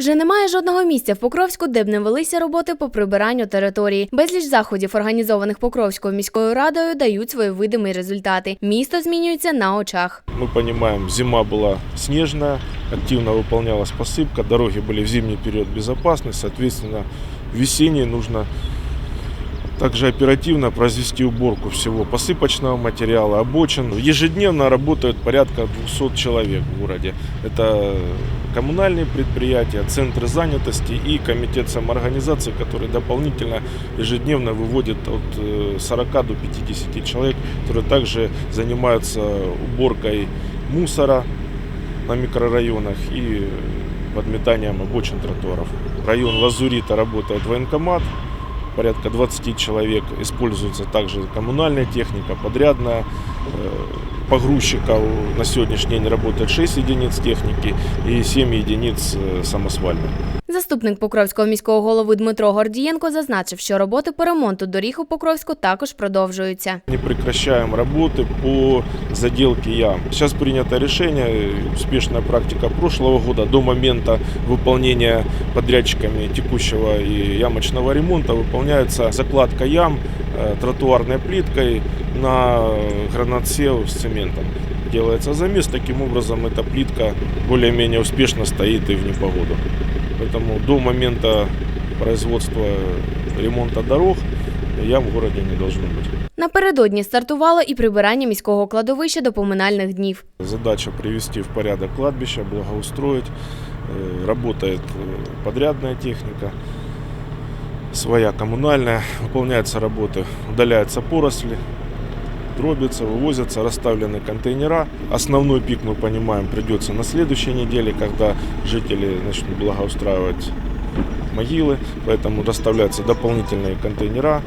Вже немає жодного місця в Покровську, де б не велися роботи по прибиранню території. Безліч заходів, організованих Покровською міською радою, дають свої видимі результати. Місто змінюється на очах. Мы понимаем, зима была снежная, активно выполнялась посыпка, дороги были в зимний период безопасны, соответственно, в весенний нужно также оперативно произвести уборку всего посыпочного материала, обочин. Ежедневно работают порядка 200 человек в городе. Это коммунальные предприятия, центры занятости и комитет самоорганизации, который дополнительно ежедневно выводит от э, 40 до 50 человек, которые также занимаются уборкой мусора на микрорайонах и подметанием обочин тротуаров. Район Лазурита работает военкомат, порядка 20 человек, используется также коммунальная техника, подрядная, э, погрузчиков на сегодняшний день работает 6 единиц техники и 7 единиц э, самосвальной. Заступник Покровського міського голови Дмитро Гордієнко зазначив, що роботи по ремонту доріг у Покровську також продовжуються. Не прекращаем работы по заделке ям. Сейчас принято решение, э, успешная практика прошлого года, до момента выполнения подрядчиками текущего и ямочного ремонта выполняется закладка ям э, тротуарной плиткой на гранатсев с цементом. Делается замес, таким образом эта плитка более-менее успешно стоит и в непогоду. Поэтому до момента производства ремонта дорог ям в городе не должно быть. Напередодні стартувало і прибирання міського кладовища до поминальних днів. Задача привести в порядок кладбище, благоустроить. Э, Работает э, подрядная техника, своя коммунальная. Выполняются работы, удаляются поросли, дробятся, вывозятся, расставлены контейнера. Основной пик, мы понимаем, придется на следующей неделе, когда жители начнут благоустраивать могилы. Поэтому расставляются дополнительные контейнера.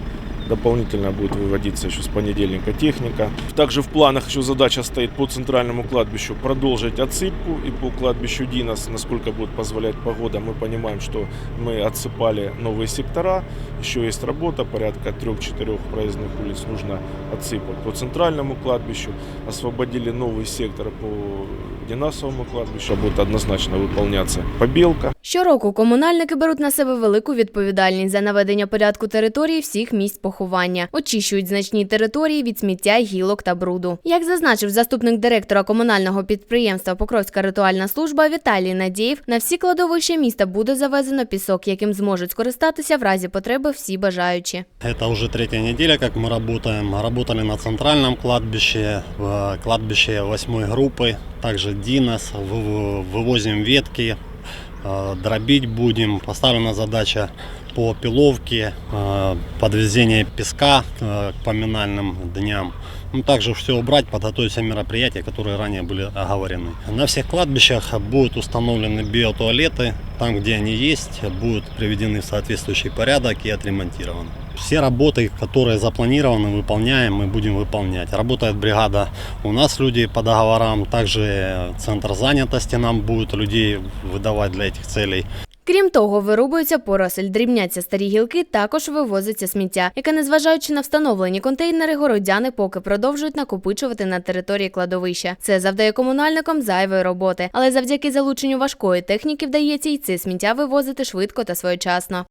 Дополнительно будет выводиться еще с понедельника техника. Также в планах еще задача стоит по центральному кладбищу продолжить отсыпку и по кладбищу Динос, насколько будет позволять погода. Мы понимаем, что мы отсыпали новые сектора. Еще есть работа, порядка 3-4 проездных улиц нужно отсыпать. По центральному кладбищу освободили новый сектор по Динасовому кладбищу. Будет однозначно выполняться побелка. Щороку комунальники беруть на себе велику відповідальність за наведення порядку території всіх місць поховання, очищують значні території від сміття, гілок та бруду. Як зазначив заступник директора комунального підприємства Покровська ритуальна служба Віталій Надієв, на всі кладовища міста буде завезено пісок, яким зможуть скористатися в разі потреби всі бажаючі. Это уже третья неделя, как мы работаем. Работали на центральном кладбище, в кладбище восьмой группы, также Динос. Вы- Вывозим ветки, э, дробить будем. Поставлена задача по пиловке, э, подвезение песка э, к поминальным дням. Ну, также все убрать, подготовить все мероприятия, которые ранее были оговорены. На всех кладбищах будут установлены биотуалеты. Там, где они есть, будут приведены в соответствующий порядок и отремонтированы. Все работы, которые запланированы, выполняем, мы будем выполнять. Работает бригада у нас люди по договорам, также центр занятости нам будет людей выдавать для этих целей. Крім того, вирубується поросль, дрібняться старі гілки, також вивозиться сміття, яке, незважаючи на встановлені контейнери, городяни поки продовжують накопичувати на території кладовища. Це завдає комунальникам зайвої роботи, але завдяки залученню важкої техніки вдається й це сміття вивозити швидко та своєчасно.